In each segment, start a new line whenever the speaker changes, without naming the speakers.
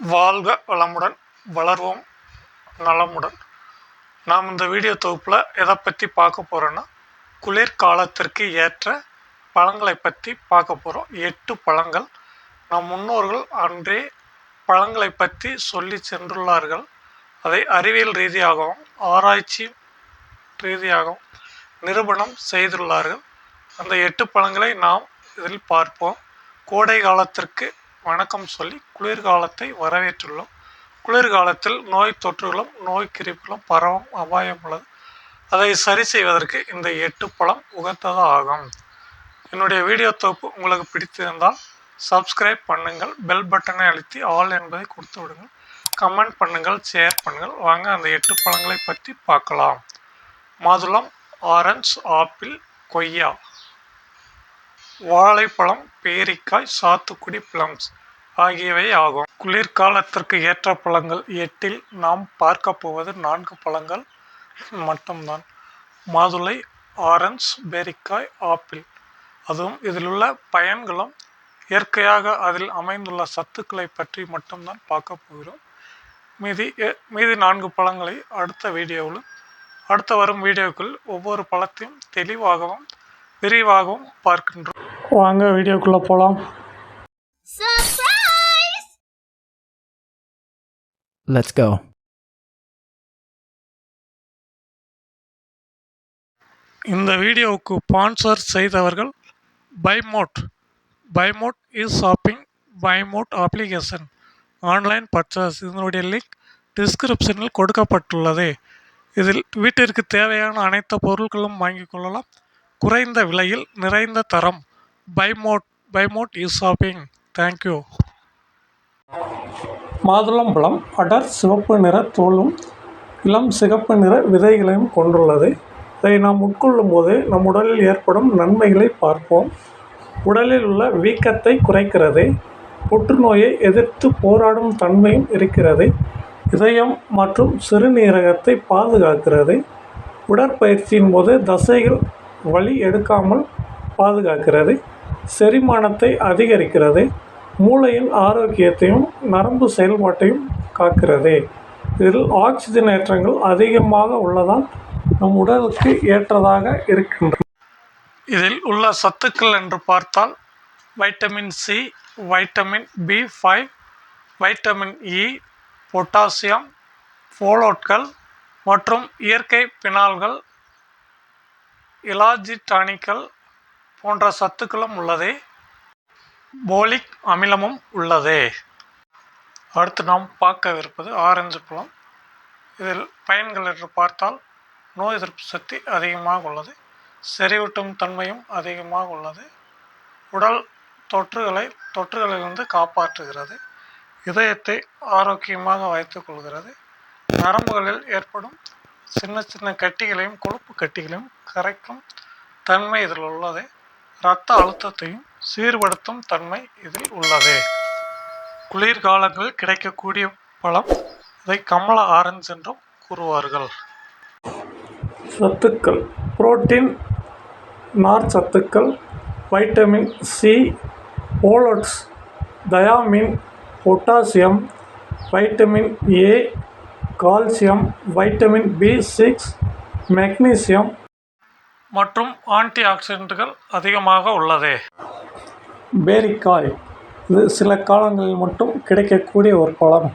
வாழ்க வளமுடன் வளர்வோம் நலமுடன். நாம் இந்த வீடியோ தொகுப்பில் எதை பற்றி பார்க்க போகிறோன்னா குளிர்காலத்திற்கு ஏற்ற பழங்களை பற்றி பார்க்க போகிறோம் எட்டு பழங்கள். நம் முன்னோர்கள் அன்றே பழங்களை பற்றி சொல்லி சென்றுள்ளார்கள். அதை அறிவியல் ரீதியாகவும் ஆராய்ச்சி ரீதியாகவும் நிரூபணம் செய்துள்ளார்கள். அந்த எட்டு பழங்களை நாம் இதில் பார்ப்போம். கோடை காலத்திற்கு வணக்கம் சொல்லி குளிர்காலத்தை வரவேற்றுள்ளோம். குளிர்காலத்தில் நோய் தொற்றுகளும் நோய் கிருமிகளும் பரவும் அபாயம் உள்ளது. அதை சரி செய்வதற்கு இந்த எட்டு பழம் உகந்ததாக ஆகும் என்னுடைய வீடியோ தொகுப்பு உங்களுக்கு பிடித்திருந்தால் சப்ஸ்கிரைப் பண்ணுங்கள் பெல் பட்டனை அழுத்தி ஆல் என்பதை கொடுத்து விடுங்கள். கமெண்ட் பண்ணுங்கள் ஷேர் பண்ணுங்கள். வாங்க அந்த எட்டு பழங்களை பற்றி பார்க்கலாம். மாதுளம் ஆரஞ்சு ஆப்பிள் கொய்யா. வாழைப்பழம் பேரிக்காய் சாத்துக்குடி பிளம்ஸ் ஆகியவை ஆகும். குளிர்காலத்திற்கு ஏற்ற பழங்கள் எட்டில் நாம் பார்க்க போவது நான்கு பழங்கள் மட்டும்தான். மாதுளை ஆரஞ்ச் பேரிக்காய் ஆப்பிள். அதுவும் இதில் உள்ள பயன்களும் இயற்கையாக அதில் அமைந்துள்ள சத்துக்களை பற்றி மட்டும்தான் பார்க்க போகிறோம். மீதி எ- மீதி நான்கு பழங்களை அடுத்த வீடியோவில் அடுத்து வரும் வீடியோக்குள் ஒவ்வொரு பழத்தையும் தெளிவாகவும் விரிவாகவும் பார்க்கின்றோம். வாங்க வீடியோக்குள்ளே போகலாம்!
Let's go.
இந்த வீடியோவுக்கு ஸ்பான்சர் செய்தவர்கள் பைமோட் பைமோட் இஸ் ஷாப்பிங் பைமோட் அப்ளிகேஷன் ஆன்லைன் பர்ச்சேஸ் இதனுடைய லிங்க் டிஸ்கிரிப்ஷனில் கொடுக்கப்பட்டுள்ளது. இதில் வீட்டிற்கு தேவையான அனைத்து பொருட்களும் வாங்கிக் கொள்ளலாம். குறைந்த விலையில் நிறைந்த தரம். பைமோட் பைமோட் இஸ் ஷாப்பிங் தேங்க்யூ மாதுளம்பழம் அடர் சிவப்பு நிற தோலும் இளம் சிகப்பு நிற விதைகளையும் கொண்டுள்ளது. இதை நாம் உட்கொள்ளும் போது நம் உடலில் ஏற்படும் நன்மைகளை பார்ப்போம். உடலில் உள்ள வீக்கத்தை குறைக்கிறது. புற்றுநோயை எதிர்த்து போராடும் தன்மையும் இருக்கிறது. இதயம் மற்றும் சிறுநீரகத்தை பாதுகாக்கிறது. உடற்பயிற்சியின் போது தசைகள் வலி எடுக்காமல் பாதுகாக்கிறது செரிமானத்தை அதிகரிக்கிறது மூளையின் ஆரோக்கியத்தையும் நரம்பு செயல்பாட்டையும் காக்கிறது. இதில் ஆக்சிஜன் ஏற்றங்கள் அதிகமாக உள்ளதால் நம் உடலுக்கு ஏற்றதாக இருக்கின்றன இதில் உள்ள சத்துக்கள் என்று பார்த்தால் vitamin C vitamin B five vitamin E potassium ஃபோலோட்கள் மற்றும் இயற்கை பினால்கள் இலாஜிட்டானிக்கல் போன்ற சத்துக்களும் உள்ளது. போலிக் அமிலமும் உள்ளது. அடுத்து நாம் பார்க்கவிருப்பது ஆரஞ்சு பழம். இதில் பயன்கள் என்று பார்த்தால் நோய் எதிர்ப்பு சக்தி அதிகமாக உள்ளது. செறிவூட்டும் தன்மையும் அதிகமாக உள்ளது. உடல் தொற்றுகளை தொற்றுகளிலிருந்து காப்பாற்றுகிறது. இதயத்தை ஆரோக்கியமாக வைத்துக் கொள்கிறது. நரம்புகளில் ஏற்படும் சின்ன சின்ன கட்டிகளையும் கொழுப்பு கட்டிகளையும் கரைக்கும் தன்மை இதில் உள்ளது. இரத்த அழுத்தத்தையும் சீர்படுத்தும் தன்மை இதில் உள்ளது. குளிர்காலங்களில் கிடைக்கக்கூடிய பழம் இதை கமல ஆரஞ்சு என்றும் கூறுவார்கள். சத்துக்கள். புரோட்டீன் நார் சத்துக்கள் vitamin C ஓலட்ஸ் thiamine potassium vitamin A calcium vitamin B six magnesium மற்றும் ஆன்டி ஆக்சிடென்ட்டுகள் அதிகமாக உள்ளது. பேரிக்காய். இது சில காலங்களில் மட்டும் கிடைக்கக்கூடிய ஒரு பழம்.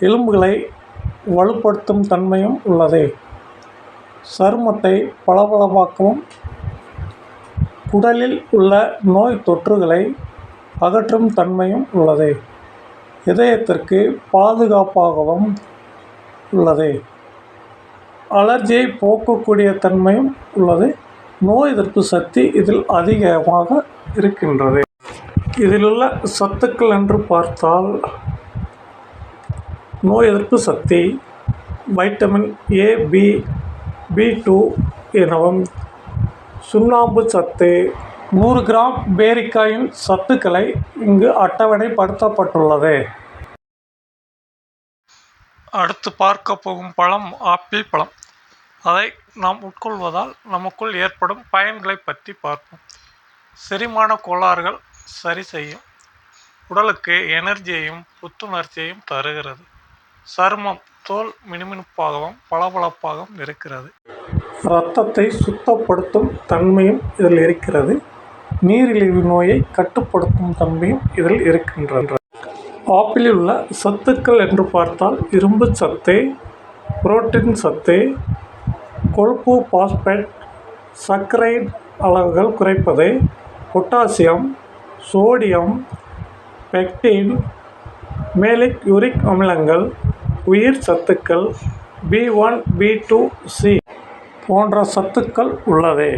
எலும்புகளை வலுப்படுத்தும் தன்மையும் உள்ளது. சருமத்தை பளபளப்பாக்கவும் உடலில் உள்ள நோய் தொற்றுகளை அகற்றும் தன்மையும் உள்ளது. இதயத்திற்கு பாதுகாப்பாகவும் உள்ளது. அலர்ஜியை போக்கக்கூடிய தன்மையும் உள்ளது. நோய் எதிர்ப்பு சக்தி இதில் அதிகமாக இருக்கின்றது. இதிலுள்ள சத்துக்கள் என்று பார்த்தால் நோய் எதிர்ப்பு சக்தி vitamin A B B two எனவும் சுண்ணாம்பு சத்து நூறு கிராம் பேரிக்காயின் சத்துக்களை இங்கு அட்டவணைப்படுத்தப்பட்டுள்ளது. அடுத்து பார்க்க போகும் பழம் ஆப்பிள் பழம். அதை நாம் உட்கொள்வதால் நமக்குள் ஏற்படும் பயன்களை பற்றி பார்ப்போம். செரிமான கோளாறுகள் சரி செய்யும். உடலுக்கு எனர்ஜியையும் புத்துணர்ச்சியையும் தருகிறது. சருமம் தோல் மினுமினுப்பாகவும் பளபளப்பாகவும் இருக்கிறது. இரத்தத்தை சுத்தப்படுத்தும் தன்மையும் இதில் இருக்கிறது. நீரிழிவு நோயை கட்டுப்படுத்தும் தன்மையும் இதில் இருக்கின்றன. ஆப்பிளில் உள்ள சத்துக்கள் என்று பார்த்தால் இரும்பு சத்து புரோட்டீன் சத்து கொழுப்பு பாஸ்பேட் சர்க்கரைட் அளவுகள் குறைப்பது potassium sodium pectin malic uric அமிலங்கள் உயிர் சத்துக்கள் B one B two C போன்ற சத்துக்கள் உள்ளது.